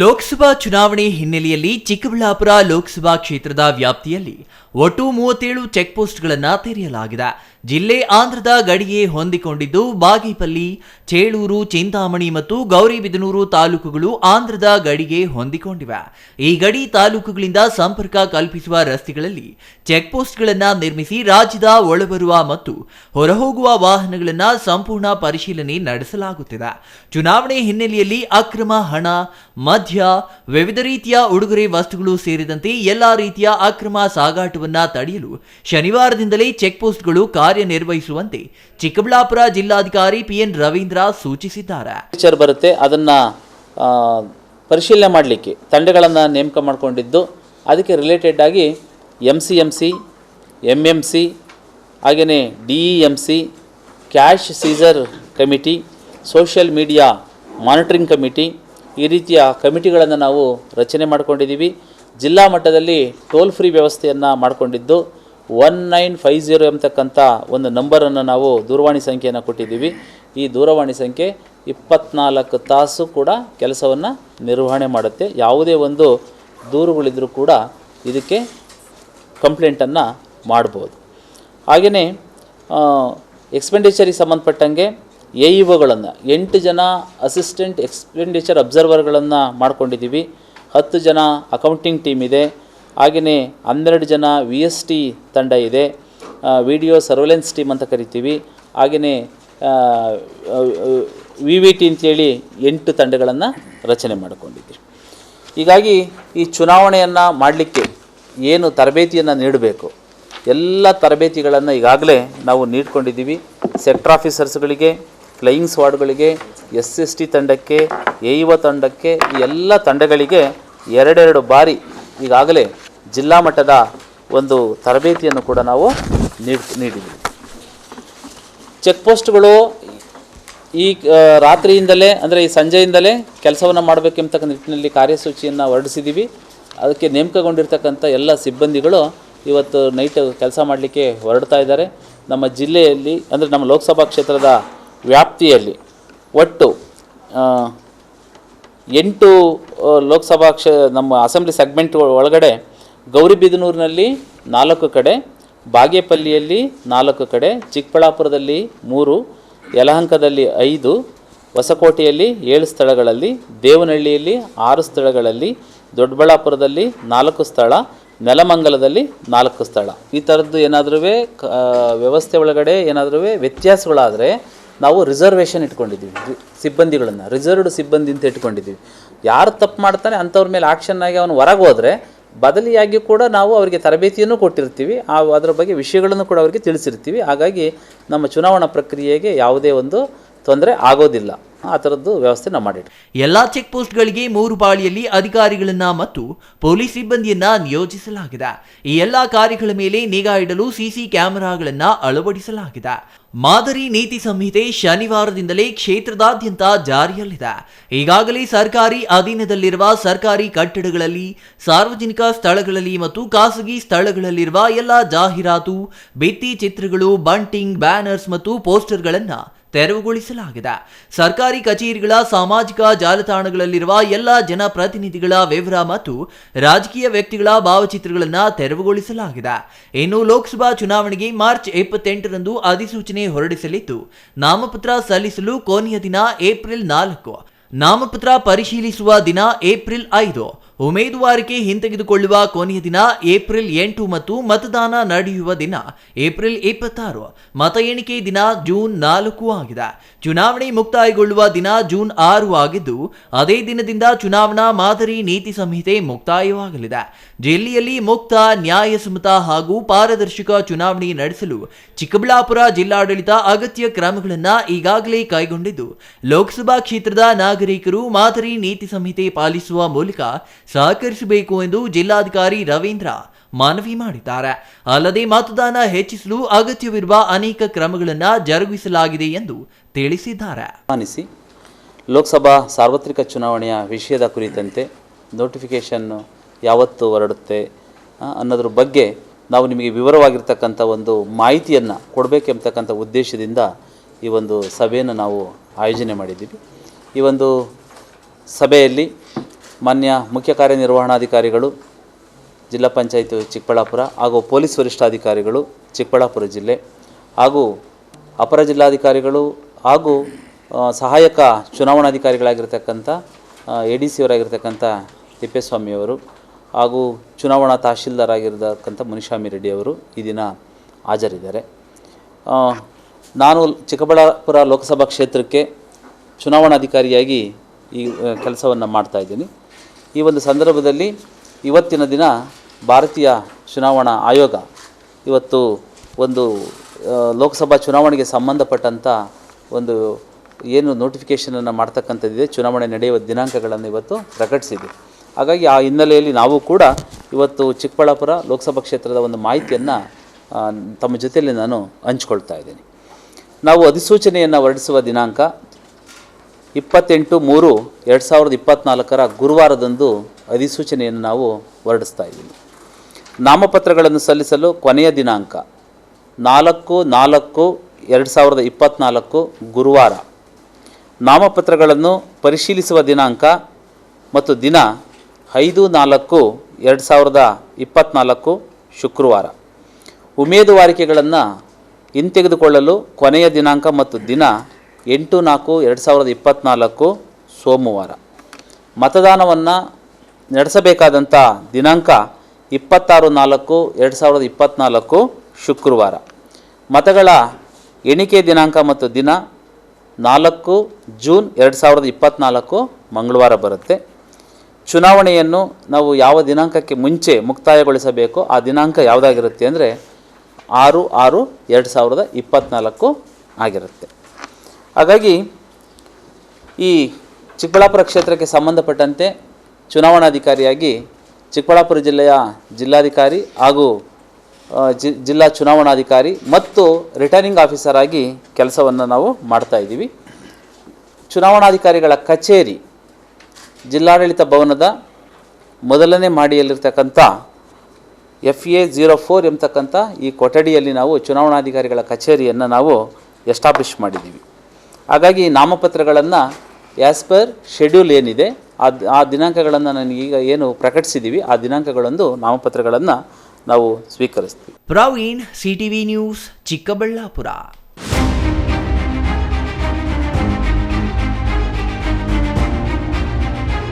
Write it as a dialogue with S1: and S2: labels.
S1: ಲೋಕಸಭಾ ಚುನಾವಣೆ ಹಿನ್ನೆಲೆಯಲ್ಲಿ ಚಿಕ್ಕಬಳ್ಳಾಪುರ ಲೋಕಸಭಾ ಕ್ಷೇತ್ರದ ವ್ಯಾಪ್ತಿಯಲ್ಲಿ ಒಟ್ಟು ಮೂವತ್ತೇಳು ಚೆಕ್ ಪೋಸ್ಟ್ಗಳನ್ನು ತೆರೆಯಲಾಗಿದೆ. ಜಿಲ್ಲೆ ಆಂಧ್ರದ ಗಡಿಗೆ ಹೊಂದಿಕೊಂಡಿದ್ದು ಬಾಗೇಪಲ್ಲಿ, ಚೇಳೂರು, ಚಿಂತಾಮಣಿ ಮತ್ತು ಗೌರಿಬಿದನೂರು ತಾಲೂಕುಗಳು ಆಂಧ್ರದ ಗಡಿಗೆ ಹೊಂದಿಕೊಂಡಿವೆ. ಈ ಗಡಿ ತಾಲೂಕುಗಳಿಂದ ಸಂಪರ್ಕ ಕಲ್ಪಿಸುವ ರಸ್ತೆಗಳಲ್ಲಿ ಚೆಕ್ ಪೋಸ್ಟ್ಗಳನ್ನು ನಿರ್ಮಿಸಿ ರಾಜ್ಯದ ಒಳಬರುವ ಮತ್ತು ಹೊರಹೋಗುವ ವಾಹನಗಳನ್ನು ಸಂಪೂರ್ಣ ಪರಿಶೀಲನೆ ನಡೆಸಲಾಗುತ್ತಿದೆ. ಚುನಾವಣೆ ಹಿನ್ನೆಲೆಯಲ್ಲಿ ಅಕ್ರಮ ಹಣ, ಮದ್ಯ, ವಿವಿಧ ರೀತಿಯ ಉಡುಗೊರೆ ವಸ್ತುಗಳು ಸೇರಿದಂತೆ ಎಲ್ಲಾ ರೀತಿಯ ಅಕ್ರಮ ಸಾಗಾಟವನ್ನ ತಡೆಯಲು ಶನಿವಾರದಿಂದಲೇ ಚೆಕ್ ಪೋಸ್ಟ್ಗಳು ಕಾರ್ಯನಿರ್ವಹಿಸುವಂತೆ ಚಿಕ್ಕಬಳ್ಳಾಪುರ ಜಿಲ್ಲಾಧಿಕಾರಿ ಪಿಎನ್ ರವೀಂದ್ರ ಸೂಚಿಸಿದ್ದಾರೆ.
S2: ಟೀಚರ್ ಬರುತ್ತೆ. ಅದನ್ನು ಪರಿಶೀಲನೆ ಮಾಡಲಿಕ್ಕೆ, ತಂಡಗಳನ್ನು ನೇಮಕ ಮಾಡಿಕೊಂಡಿದ್ದು, ಅದಕ್ಕೆ ರಿಲೇಟೆಡ್ ಆಗಿ M C M C M M C ಹಾಗೆಯೇ D E M C cash seizure committee social media monitoring committee ಈ ರೀತಿಯ ಕಮಿಟಿಗಳನ್ನು ನಾವು ರಚನೆ ಮಾಡ್ಕೊಂಡಿದ್ದೀವಿ. ಜಿಲ್ಲಾ ಮಟ್ಟದಲ್ಲಿ ಟೋಲ್ ಫ್ರೀ ವ್ಯವಸ್ಥೆಯನ್ನು ಮಾಡಿಕೊಂಡಿದ್ದು ಒನ್ ನೈನ್ ಫೈವ್ ಜೀರೋ ಎಂಬತಕ್ಕಂಥ ಒಂದು ನಂಬರನ್ನು ನಾವು ದೂರವಾಣಿ ಸಂಖ್ಯೆಯನ್ನು ಕೊಟ್ಟಿದ್ದೀವಿ. ಈ ದೂರವಾಣಿ ಸಂಖ್ಯೆ ಇಪ್ಪತ್ನಾಲ್ಕು ತಾಸು ಕೂಡ ಕೆಲಸವನ್ನು ನಿರ್ವಹಣೆ ಮಾಡುತ್ತೆ. ಯಾವುದೇ ಒಂದು ದೂರುಗಳಿದ್ರೂ ಕೂಡ ಇದಕ್ಕೆ ಕಂಪ್ಲೇಂಟನ್ನು ಮಾಡ್ಬೋದು. ಹಾಗೆಯೇ ಎಕ್ಸ್ಪೆಂಡಿಚರಿಗೆ ಸಂಬಂಧಪಟ್ಟಂಗೆ ಎ ಇ ಒಗಳನ್ನು ಎಂಟು ಜನ ಅಸಿಸ್ಟೆಂಟ್ ಎಕ್ಸ್ಪೆಂಡಿಚರ್ ಅಬ್ಸರ್ವರ್ಗಳನ್ನು ಮಾಡ್ಕೊಂಡಿದ್ದೀವಿ. ಹತ್ತು ಜನ ಅಕೌಂಟಿಂಗ್ ಟೀಮ್ ಇದೆ. ಹಾಗೆಯೇ ಹನ್ನೆರಡು ಜನ ವಿ ಎಸ್ ಟಿ ತಂಡ ಇದೆ. ವಿಡಿಯೋ ಸರ್ವೆಲೆನ್ಸ್ ಟೀಮ್ ಅಂತ ಕರಿತೀವಿ. ಹಾಗೆಯೇ ವಿ ವಿ ಟಿ ಅಂತೇಳಿ ಎಂಟು ತಂಡಗಳನ್ನು ರಚನೆ ಮಾಡಿಕೊಂಡಿದ್ದೀವಿ. ಹೀಗಾಗಿ ಈ ಚುನಾವಣೆಯನ್ನು ಮಾಡಲಿಕ್ಕೆ ಏನು ತರಬೇತಿಯನ್ನು ನೀಡಬೇಕು? ಎಲ್ಲ ತರಬೇತಿಗಳನ್ನು ಈಗಾಗಲೇ ನಾವು ನೀಡ್ಕೊಂಡಿದ್ದೀವಿ. ಸೆಕ್ಟರ್ ಆಫೀಸರ್ಸ್ಗಳಿಗೆ ಫ್ಲೈಯಿಂಗ್ ಸ್ವಾಡ್ಗಳಿಗೆ ಎಸ್ ಎಸ್ ಟಿ ತಂಡಕ್ಕೆ ಎ ತಂಡಕ್ಕೆ ಎಲ್ಲ ತಂಡಗಳಿಗೆ ಎರಡೆರಡು ಬಾರಿ ಈಗಾಗಲೇ ಜಿಲ್ಲಾ ಮಟ್ಟದ ಒಂದು ತರಬೇತಿಯನ್ನು ಕೂಡ ನಾವು ನೀಡ್ ನೀಡಿದ್ದೀವಿ ಚೆಕ್ ಪೋಸ್ಟ್ಗಳು ಈ ರಾತ್ರಿಯಿಂದಲೇ, ಅಂದರೆ ಈ ಸಂಜೆಯಿಂದಲೇ ಕೆಲಸವನ್ನು ಮಾಡಬೇಕೆಂಬತಕ್ಕ ನಿಟ್ಟಿನಲ್ಲಿ ಕಾರ್ಯಸೂಚಿಯನ್ನು ಹೊರಡಿಸಿದ್ದೀವಿ ಅದಕ್ಕೆ ನೇಮಕಗೊಂಡಿರ್ತಕ್ಕಂಥ ಎಲ್ಲ ಸಿಬ್ಬಂದಿಗಳು ಇವತ್ತು ನೈಟ್ ಕೆಲಸ ಮಾಡಲಿಕ್ಕೆ ಹೊರಡ್ತಾ ಇದ್ದಾರೆ. ನಮ್ಮ ಜಿಲ್ಲೆಯಲ್ಲಿ, ಅಂದರೆ ನಮ್ಮ ಲೋಕಸಭಾ ಕ್ಷೇತ್ರದ ವ್ಯಾಪ್ತಿಯಲ್ಲಿ ಒಟ್ಟು ಎಂಟು ಲೋಕಸಭಾ ಕ್ಷ, ನಮ್ಮ ಅಸೆಂಬ್ಲಿ ಸೆಗ್ಮೆಂಟ್ ಒಳಗಡೆ ಗೌರಿಬಿದನೂರಿನಲ್ಲಿ ನಾಲ್ಕು ಕಡೆ, ಬಾಗೇಪಲ್ಲಿಯಲ್ಲಿ ನಾಲ್ಕು ಕಡೆ, ಚಿಕ್ಕಬಳ್ಳಾಪುರದಲ್ಲಿ ಮೂರು, ಯಲಹಂಕದಲ್ಲಿ ಐದು, ಹೊಸಕೋಟೆಯಲ್ಲಿ ಏಳು ಸ್ಥಳಗಳಲ್ಲಿ, ದೇವನಹಳ್ಳಿಯಲ್ಲಿ ಆರು ಸ್ಥಳಗಳಲ್ಲಿ, ದೊಡ್ಡಬಳ್ಳಾಪುರದಲ್ಲಿ ನಾಲ್ಕು ಸ್ಥಳ, ನೆಲಮಂಗಲದಲ್ಲಿ ನಾಲ್ಕು ಸ್ಥಳ. ಈ ಥರದ್ದು ಏನಾದರೂ ವ್ಯವಸ್ಥೆ ಒಳಗಡೆ ಏನಾದರೂ ವ್ಯತ್ಯಾಸಗಳಾದರೆ ನಾವು ರಿಸರ್ವೇಷನ್ ಇಟ್ಕೊಂಡಿದ್ದೀವಿ. ಸಿಬ್ಬಂದಿಗಳನ್ನು ರಿಸರ್ವ್ಡ್ ಸಿಬ್ಬಂದಿ ಅಂತ ಇಟ್ಕೊಂಡಿದ್ದೀವಿ. ಯಾರು ತಪ್ಪು ಮಾಡ್ತಾನೆ ಅಂಥವ್ರ ಮೇಲೆ ಆಕ್ಷನ್ ಆಗಿ ಅವನು ಹೊರಗೆ ಹೋದರೆ ಬದಲಿಯಾಗಿ ಕೂಡ ನಾವು ಅವರಿಗೆ ತರಬೇತಿಯನ್ನು ಕೊಟ್ಟಿರ್ತೀವಿ. ಆ, ಅದರ ಬಗ್ಗೆ ವಿಷಯಗಳನ್ನು ಕೂಡ ಅವರಿಗೆ ತಿಳಿಸಿರ್ತೀವಿ. ಹಾಗಾಗಿ ನಮ್ಮ ಚುನಾವಣಾ ಪ್ರಕ್ರಿಯೆಗೆ ಯಾವುದೇ ಒಂದು ತೊಂದರೆ ಆಗೋದಿಲ್ಲ. ಆ ಥರದ್ದು ವ್ಯವಸ್ಥೆ ನಾವು ಮಾಡಿಟ್ಟು
S1: ಎಲ್ಲ ಚೆಕ್ ಪೋಸ್ಟ್ಗಳಿಗೆ ಮೂರು ಪಾಳಿಯಲ್ಲಿ ಅಧಿಕಾರಿಗಳನ್ನು ಮತ್ತು ಪೊಲೀಸ್ ಸಿಬ್ಬಂದಿಯನ್ನ ನಿಯೋಜಿಸಲಾಗಿದೆ. ಈ ಎಲ್ಲ ಕಾರ್ಯಗಳ ಮೇಲೆ ನಿಗಾ ಇಡಲು ಸಿಸಿ ಕ್ಯಾಮೆರಾಗಳನ್ನು ಅಳವಡಿಸಲಾಗಿದೆ. ಮಾದರಿ ನೀತಿ ಸಂಹಿತೆ ಶನಿವಾರದಿಂದಲೇ ಕ್ಷೇತ್ರದಾದ್ಯಂತ ಜಾರಿಯಲ್ಲಿದೆ. ಈಗಾಗಲೇ ಸರ್ಕಾರಿ ಅಧೀನದಲ್ಲಿರುವ ಸರ್ಕಾರಿ ಕಟ್ಟಡಗಳಲ್ಲಿ, ಸಾರ್ವಜನಿಕ ಸ್ಥಳಗಳಲ್ಲಿ ಮತ್ತು ಖಾಸಗಿ ಸ್ಥಳಗಳಲ್ಲಿರುವ ಎಲ್ಲ ಜಾಹೀರಾತು, ಭಿತ್ತಿ ಚಿತ್ರಗಳು, ಬಂಟಿಂಗ್, ಬ್ಯಾನರ್ಸ್ ಮತ್ತು ಪೋಸ್ಟರ್ಗಳನ್ನು ತೆರವುಗೊಳಿಸಲಾಗಿದೆ. ಸರ್ಕಾರಿ ಕಚೇರಿಗಳ ಸಾಮಾಜಿಕ ಜಾಲತಾಣಗಳಲ್ಲಿರುವ ಎಲ್ಲ ಜನಪ್ರತಿನಿಧಿಗಳ ವಿವರ ಮತ್ತು ರಾಜಕೀಯ ವ್ಯಕ್ತಿಗಳ ಭಾವಚಿತ್ರಗಳನ್ನು ತೆರವುಗೊಳಿಸಲಾಗಿದೆ. ಇನ್ನು ಲೋಕಸಭಾ ಚುನಾವಣೆಗೆ ಮಾರ್ಚ್ ಇಪ್ಪತ್ತೆಂಟರಂದು ಅಧಿಸೂಚನೆ ಹೊರಡಿಸಲಿದ್ದು, ನಾಮಪತ್ರ ಸಲ್ಲಿಸಲು ಕೊನೆಯ ದಿನ ಏಪ್ರಿಲ್ ನಾಲ್ಕು, ನಾಮಪತ್ರ ಪರಿಶೀಲಿಸುವ ದಿನ ಏಪ್ರಿಲ್ ಐದು ಉಮೇದುವಾರಿಕೆ ಹಿಂತೆಗೆದುಕೊಳ್ಳುವ ಕೊನೆಯ ದಿನ ಏಪ್ರಿಲ್ ಎಂಟು ಮತ್ತು ಮತದಾನ ನಡೆಯುವ ದಿನ ಏಪ್ರಿಲ್ ಇಪ್ಪತ್ತಾರು. ಮತ ಎಣಿಕೆ ದಿನ ಜೂನ್ ನಾಲ್ಕು ಆಗಿದೆ. ಚುನಾವಣೆ ಮುಕ್ತಾಯಗೊಳ್ಳುವ ದಿನ ಜೂನ್ ಆರು ಆಗಿದ್ದು, ಅದೇ ದಿನದಿಂದ ಚುನಾವಣಾ ಮಾದರಿ ನೀತಿ ಸಂಹಿತೆ ಮುಕ್ತಾಯವಾಗಲಿದೆ. ಜಿಲ್ಲೆಯಲ್ಲಿ ಮುಕ್ತ ನ್ಯಾಯಸಮ್ಮತ ಹಾಗೂ ಪಾರದರ್ಶಕ ಚುನಾವಣೆ ನಡೆಸಲು ಚಿಕ್ಕಬಳ್ಳಾಪುರ ಜಿಲ್ಲಾಡಳಿತ ಅಗತ್ಯ ಕ್ರಮಗಳನ್ನು ಈಗಾಗಲೇ ಕೈಗೊಂಡಿದ್ದು, ಲೋಕಸಭಾ ಕ್ಷೇತ್ರದ ನಾಗರಿಕರು ಮಾದರಿ ನೀತಿ ಸಂಹಿತೆ ಪಾಲಿಸುವ ಮೂಲಕ ಸಹಕರಿಸಬೇಕು ಎಂದು ಜಿಲ್ಲಾಧಿಕಾರಿ ರವೀಂದ್ರ ಮನವಿ ಮಾಡಿದ್ದಾರೆ. ಅಲ್ಲದೆ ಮತದಾನ ಹೆಚ್ಚಿಸಲು ಅಗತ್ಯವಿರುವ ಅನೇಕ ಕ್ರಮಗಳನ್ನು ಜರುಗಿಸಲಾಗಿದೆ ಎಂದು ತಿಳಿಸಿದ್ದಾರೆ.
S2: ಲೋಕಸಭಾ ಸಾರ್ವತ್ರಿಕ ಚುನಾವಣೆಯ ವಿಷಯದ ಕುರಿತಂತೆ ನೋಟಿಫಿಕೇಷನ್ ಯಾವತ್ತು ಹೊರಡುತ್ತೆ ಅನ್ನೋದ್ರ ಬಗ್ಗೆ ನಾವು ನಿಮಗೆ ವಿವರವಾಗಿರ್ತಕ್ಕಂಥ ಒಂದು ಮಾಹಿತಿಯನ್ನು ಕೊಡಬೇಕೆಂಬತಕ್ಕಂಥ ಉದ್ದೇಶದಿಂದ ಈ ಒಂದು ಸಭೆಯನ್ನು ನಾವು ಆಯೋಜನೆ ಮಾಡಿದ್ದೀವಿ. ಈ ಒಂದು ಸಭೆಯಲ್ಲಿ ಮಾನ್ಯ ಮುಖ್ಯ ಕಾರ್ಯನಿರ್ವಹಣಾಧಿಕಾರಿಗಳು, ಜಿಲ್ಲಾ ಪಂಚಾಯತ್ ಚಿಕ್ಕಬಳ್ಳಾಪುರ ಹಾಗೂ ಪೊಲೀಸ್ ವರಿಷ್ಠಾಧಿಕಾರಿಗಳು ಚಿಕ್ಕಬಳ್ಳಾಪುರ ಜಿಲ್ಲೆ ಹಾಗೂ ಅಪರ ಜಿಲ್ಲಾಧಿಕಾರಿಗಳು ಹಾಗೂ ಸಹಾಯಕ ಚುನಾವಣಾಧಿಕಾರಿಗಳಾಗಿರ್ತಕ್ಕಂಥ ಎ ಡಿ ಸಿ ಅವರಾಗಿರ್ತಕ್ಕಂಥ ತಿಪ್ಪೇಸ್ವಾಮಿಯವರು ಹಾಗೂ ಚುನಾವಣಾ ತಹಶೀಲ್ದಾರ್ ಆಗಿರ್ತಕ್ಕಂಥ ಮುನಿಸ್ವಾಮಿ ರೆಡ್ಡಿ ಅವರು ಈ ದಿನ ಹಾಜರಿದ್ದಾರೆ. ನಾನು ಚಿಕ್ಕಬಳ್ಳಾಪುರ ಲೋಕಸಭಾ ಕ್ಷೇತ್ರಕ್ಕೆ ಚುನಾವಣಾಧಿಕಾರಿಯಾಗಿ ಈ ಕೆಲಸವನ್ನು ಮಾಡ್ತಾ ಇದ್ದೀನಿ. ಈ ಒಂದು ಸಂದರ್ಭದಲ್ಲಿ ಇವತ್ತಿನ ದಿನ ಭಾರತೀಯ ಚುನಾವಣಾ ಆಯೋಗ ಇವತ್ತು ಒಂದು ಲೋಕಸಭಾ ಚುನಾವಣೆಗೆ ಸಂಬಂಧಪಟ್ಟಂಥ ಒಂದು ಏನು ನೋಟಿಫಿಕೇಷನನ್ನು ಮಾಡ್ತಕ್ಕಂಥದ್ದಿದೆ. ಚುನಾವಣೆ ನಡೆಯುವ ದಿನಾಂಕಗಳನ್ನು ಇವತ್ತು ಪ್ರಕಟಿಸಿದೆ ಹಾಗಾಗಿ ಆ ಹಿನ್ನೆಲೆಯಲ್ಲಿ ನಾವು ಕೂಡ ಇವತ್ತು ಚಿಕ್ಕಬಳ್ಳಾಪುರ ಲೋಕಸಭಾ ಕ್ಷೇತ್ರದ ಒಂದು ಮಾಹಿತಿಯನ್ನು ತಮ್ಮ ಜೊತೆಯಲ್ಲಿ ನಾನು ಹಂಚ್ಕೊಳ್ತಾ ಇದ್ದೀನಿ. ನಾವು ಅಧಿಸೂಚನೆಯನ್ನು ಹೊರಡಿಸುವ ದಿನಾಂಕ ಇಪ್ಪತ್ತೆಂಟು ಮೂರು ಎರಡು ಸಾವಿರದ ಇಪ್ಪತ್ತ್ನಾಲ್ಕರ ಗುರುವಾರದಂದು ಅಧಿಸೂಚನೆಯನ್ನು ನಾವು ಹೊರಡಿಸ್ತಾ ಇದ್ದೀವಿ. ನಾಮಪತ್ರಗಳನ್ನು ಸಲ್ಲಿಸಲು ಕೊನೆಯ ದಿನಾಂಕ ನಾಲ್ಕು ನಾಲ್ಕು ಎರಡು ಸಾವಿರದ ಇಪ್ಪತ್ತ್ನಾಲ್ಕು ಗುರುವಾರ. ನಾಮಪತ್ರಗಳನ್ನು ಪರಿಶೀಲಿಸುವ ದಿನಾಂಕ ಮತ್ತು ದಿನ ಐದು ನಾಲ್ಕು ಎರಡು ಸಾವಿರದ ಇಪ್ಪತ್ತ್ನಾಲ್ಕು ಶುಕ್ರವಾರ. ಉಮೇದುವಾರಿಕೆಗಳನ್ನು ಹಿಂತೆಗೆದುಕೊಳ್ಳಲು ಕೊನೆಯ ದಿನಾಂಕ ಮತ್ತು ದಿನ ಎಂಟು ನಾಲ್ಕು ಎರಡು ಸಾವಿರದ ಇಪ್ಪತ್ತ್ನಾಲ್ಕು ಸೋಮವಾರ. ಮತದಾನವನ್ನು ನಡೆಸಬೇಕಾದಂಥ ದಿನಾಂಕ ಇಪ್ಪತ್ತಾರು ನಾಲ್ಕು ಎರಡು ಸಾವಿರದ ಇಪ್ಪತ್ತ್ನಾಲ್ಕು ಶುಕ್ರವಾರ. ಮತಗಳ ಎಣಿಕೆ ದಿನಾಂಕ ಮತ್ತು ದಿನ ನಾಲ್ಕು ಜೂನ್ ಎರಡು ಸಾವಿರದ ಇಪ್ಪತ್ತ್ನಾಲ್ಕು ಮಂಗಳವಾರ ಬರುತ್ತೆ. ಚುನಾವಣೆಯನ್ನು ನಾವು ಯಾವ ದಿನಾಂಕಕ್ಕೆ ಮುಂಚೆ ಮುಕ್ತಾಯಗೊಳಿಸಬೇಕು, ಆ ದಿನಾಂಕ ಯಾವುದಾಗಿರುತ್ತೆ ಅಂದರೆ ಆರು ಆರು ಎರಡು ಸಾವಿರದ ಇಪ್ಪತ್ತ್ನಾಲ್ಕು ಆಗಿರುತ್ತೆ. ಹಾಗಾಗಿ ಈ ಚಿಕ್ಕಬಳ್ಳಾಪುರ ಕ್ಷೇತ್ರಕ್ಕೆ ಸಂಬಂಧಪಟ್ಟಂತೆ ಚುನಾವಣಾಧಿಕಾರಿಯಾಗಿ ಚಿಕ್ಕಬಳ್ಳಾಪುರ ಜಿಲ್ಲೆಯ ಜಿಲ್ಲಾಧಿಕಾರಿ ಹಾಗೂ ಜಿ, ಜಿಲ್ಲಾ ಚುನಾವಣಾಧಿಕಾರಿ ಮತ್ತು ರಿಟರ್ನಿಂಗ್ ಆಫೀಸರ್ ಆಗಿ ಕೆಲಸವನ್ನು ನಾವು ಮಾಡ್ತಾ ಇದ್ದೀವಿ. ಚುನಾವಣಾಧಿಕಾರಿಗಳ ಕಚೇರಿ ಜಿಲ್ಲಾಡಳಿತ ಭವನದ ಮೊದಲನೇ ಮಾಡಿಯಲ್ಲಿರ್ತಕ್ಕಂಥ ಎಫ್ ಎ ಜೀರೋ ಫೋರ್ ಎಂಬತಕ್ಕಂಥ ಈ ಕೊಠಡಿಯಲ್ಲಿ ನಾವು ಚುನಾವಣಾಧಿಕಾರಿಗಳ ಕಚೇರಿಯನ್ನು ನಾವು ಎಸ್ಟಾಬ್ಲಿಷ್ ಮಾಡಿದ್ದೀವಿ. ಹಾಗಾಗಿ ನಾಮಪತ್ರಗಳನ್ನು ಆ್ಯಸ್ ಪರ್ ಶೆಡ್ಯೂಲ್ ಏನಿದೆ, ಆ ಆ ದಿನಾಂಕಗಳನ್ನು ನನಗೀಗ ಏನು ಪ್ರಕಟಿಸಿದ್ದೀವಿ ಆ ದಿನಾಂಕಗಳಂದು ನಾಮಪತ್ರಗಳನ್ನು ನಾವು ಸ್ವೀಕರಿಸ್ತೀವಿ.
S1: Praveen V News Chikkaballapur